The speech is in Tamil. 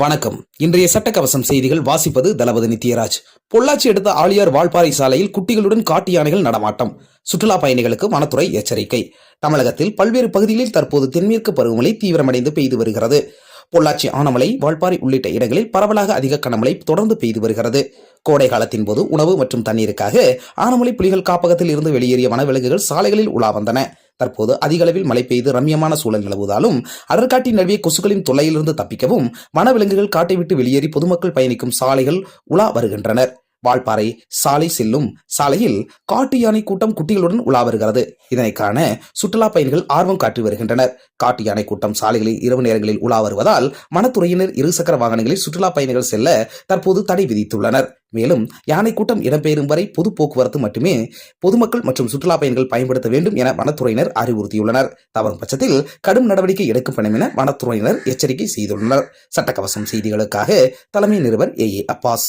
வணக்கம். இன்றைய சட்டக்கவசம் செய்திகள் வாசிப்பது தளபதி நித்யராஜ். பொள்ளாச்சி அடுத்த ஆழியார் வால்பாறை சாலையில் குட்டிகளுடன் காட்டு யானைகள் நடமாட்டம். சுற்றுலா பயணிகளுக்கு வனத்துறை எச்சரிக்கை. தமிழகத்தில் பல்வேறு பகுதிகளில் தற்போது தென்மேற்கு பருவமழை தீவிரமடைந்து பெய்து வருகிறது. பொள்ளாச்சி ஆனமலை வால்பாறை உள்ளிட்ட இடங்களில் பரவலாக அதிக கனமழை தொடர்ந்து பெய்து வருகிறது. கோடை காலத்தின் போது உணவு மற்றும் தண்ணீருக்காக ஆனமலை புலிகள் காப்பகத்தில் இருந்து வெளியேறிய வனவிலங்குகள் சாலைகளில் உலா வந்தன. தற்போது அதிகளவில் மழை பெய்து ரம்யமான சூழல் நிலவுவதாலும் அடற்காட்டின் நழுவிய கொசுக்களின் தொல்லையிலிருந்து தப்பிக்கவும் வனவிலங்குகள் காட்டை விட்டு வெளியேறி பொதுமக்கள் பயணிக்கும் சாலைகள் உலா வருகின்றனர். வால்பாறை சாலை செல்லும் சாலையில் காட்டு யானை கூட்டம் குட்டிகளுடன் உலா வருகிறது. இதனை காண சுற்றுலா பயணிகள் ஆர்வம் காட்டி வருகின்றனர். காட்டு யானை கூட்டம் சாலைகளில் இரவு நேரங்களில் உலா வருவதால் வனத்துறையினர் இருசக்கர வாகனங்களில் சுற்றுலா பயணிகள் செல்ல தற்போது தடை விதித்துள்ளனர். மேலும் யானை கூட்டம் இடம்பெயரும் வரை பொது போக்குவரத்து மட்டுமே பொதுமக்கள் மற்றும் சுற்றுலா பயணிகள் பயன்படுத்த வேண்டும் என வனத்துறையினர் அறிவுறுத்தியுள்ளனர். தவறும் பட்சத்தில் கடும் நடவடிக்கை எடுக்கப்படும் என வனத்துறையினர் எச்சரிக்கை செய்துள்ளனர். சட்டக்கவசம் செய்திகளுக்காக தலைமை நிறுவர் ஏ ஏ அப்பாஸ்.